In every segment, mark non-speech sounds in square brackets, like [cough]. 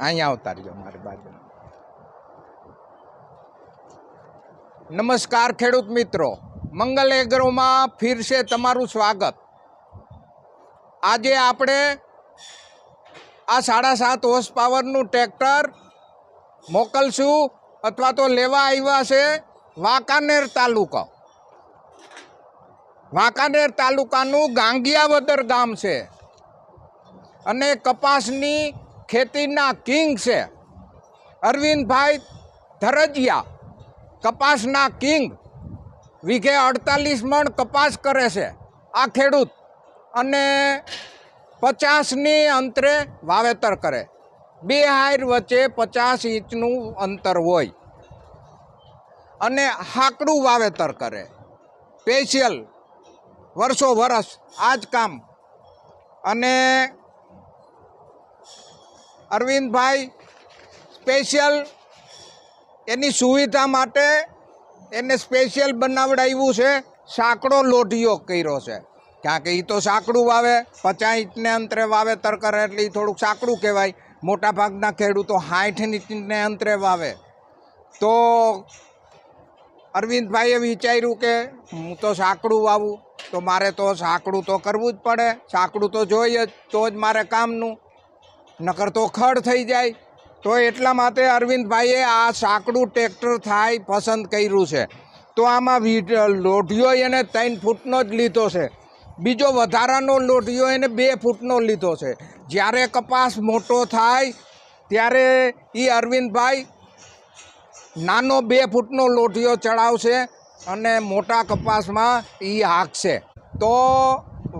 અહીંયા આવતા રહ્યો મારી બાજુ નમસ્કાર ખેડૂત મિત્રો. મંગલ એગ્રોમાં ફિરશે તમારું સ્વાગત. આજે આપણે આ સાડા સાત હોર્સ પાવરનું ટ્રેક્ટર મોકલશું અથવા તો લેવા આવ્યા છે વાંકાનેર તાલુકો. વાંકાનેર તાલુકાનું ગાંગિયાવદર ગામ છે. અને કપાસની ખેતીના કિંગ છે. અરવિંદભાઈ ધરજિયા કપાસના કિંગ. વીઘે અડતાલીસ મણ કપાસ કરે છે આ ખેડૂત અને પચાસની અંતરે વાવેતર કરે. બે હાઈર વચ્ચે પચાસ ઇંચનું અંતર હોય અને હાકડું વાવેતર કરે. સ્પેશિયલ વર્ષો વરસ આ જ કામ અને અરવિંદભાઈ સ્પેશિયલ એની સુવિધા માટે એને સ્પેશિયલ બનાવડાવ્યું છે, સાંકડો લોઢિયો કર્યો છે. કારણ કે એ તો સાંકડું વાવે પચાસ ઇંચને અંતરે વાવેતર કરે એટલે એ થોડુંક સાંકડું કહેવાય. મોટાભાગના ખેડૂતો સાઠ ઇંચને અંતરે વાવે. તો અરવિંદભાઈએ વિચાર્યું કે હું તો સાંકડું વાવું, તો મારે તો સાંકડું તો કરવું જ પડે. સાંકડું તો જોઈએ જ, તો જ મારે કામનું. નકર તો ખડ થઈ જાય. તો એટલા માટે અરવિંદભાઈએ આ સાંકડું ટ્રેક્ટર થાય પસંદ કર્યું છે. તો આમાં લોઢિયો એને ત્રણ ફૂટનો જ લીધો છે. બીજો વધારાનો લોઢિયો એને બે ફૂટનો લીધો છે. જ્યારે કપાસ મોટો થાય, ત્યારે એ અરવિંદભાઈ નાનો બે ફૂટનો લોઢિયો ચડાવશે અને મોટા કપાસમાં એ હાંકશે. તો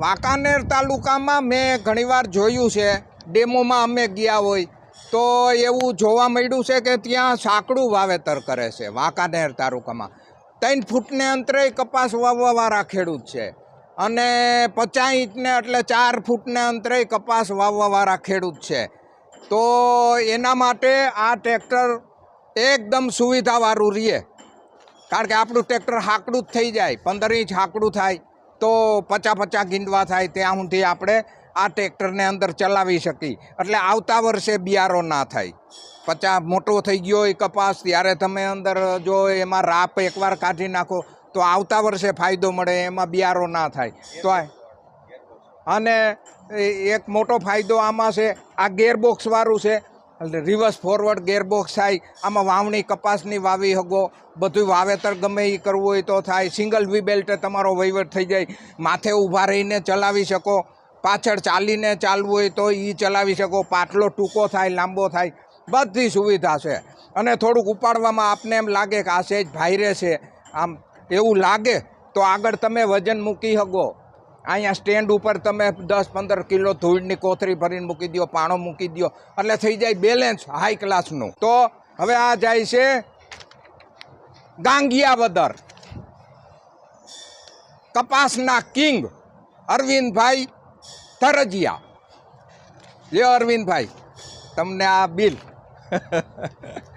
વાંકાનેર તાલુકામાં મેં ઘણીવાર જોયું છે ડેમોમાં અમે ગયા હોય, તો એવું જોવા મળ્યું છે કે ત્યાં સાંકડું વાવેતર કરે છે, વાંકાનેર તાલુકામાં. ત્રણ ફૂટને અંતરે કપાસ વાવવાવાળા ખેડૂત છે. અને પચાસ ઇંચને એટલે ચાર ફૂટને અંતરે કપાસ વાવવાવાળા ખેડૂત છે. તો એના માટે આ ટ્રેક્ટર એકદમ સુવિધાવાળું રહીએ કારણ કે આપણું ટ્રેક્ટર હાકડું જ થઈ જાય, પંદર ઇંચ હાકડું થાય, તો પચા પચા ગીંડવા થાય, ત્યાં સુધી આપણે આ ટ્રેક્ટરને અંદર ચલાવી શકી. એટલે આવતા વર્ષે બિયારો ના થાય. પચાસ મોટો થઈ ગયો હોય કપાસ, ત્યારે તમે અંદર જો એમાં રાપ એકવાર કાઢી નાખો, તો આવતા વર્ષે ફાયદો મળે, એમાં બિયારો ના થાય. તો અને એક મોટો ફાયદો આમાં છે, આ ગેરબોક્સવાળું છે. રિવર્સ ફોરવર્ડ ગેરબોક્સ થાય, આમાં વાવણી કપાસની વાવી હગો, બધું વાવેતર ગમે એ કરવું હોય તો થાય. સિંગલ વી બેલ્ટે તમારો વહીવટ થઈ જાય. માથે ઊભા રહીને ચલાવી શકો. પાછળ ચાલીને ચાલવું હોય તો એ ચલાવી શકો. પાટલો ટૂંકો થાય, લાંબો થાય, બધી સુવિધા છે. અને થોડુંક ઉપાડવામાં આપને એમ લાગે કે આ સેજ ભાઈરે છે. આમ એવું લાગે તો આગળ તમે વજન મૂકી શકો. અહીંયા સ્ટેન્ડ ઉપર તમે દસ પંદર કિલો ધૂળની કોથળી ભરીને મૂકી દો પાણો મૂકી દો એટલે થઈ જાય બેલેન્સ હાઈ ક્લાસનું તો હવે આ જાય છે ગાંગિયાવદર. કપાસના કિંગ અરવિંદભાઈ તરજિયા. લ્યો અરવિંદભાઈ તમને આ બિલ. [laughs]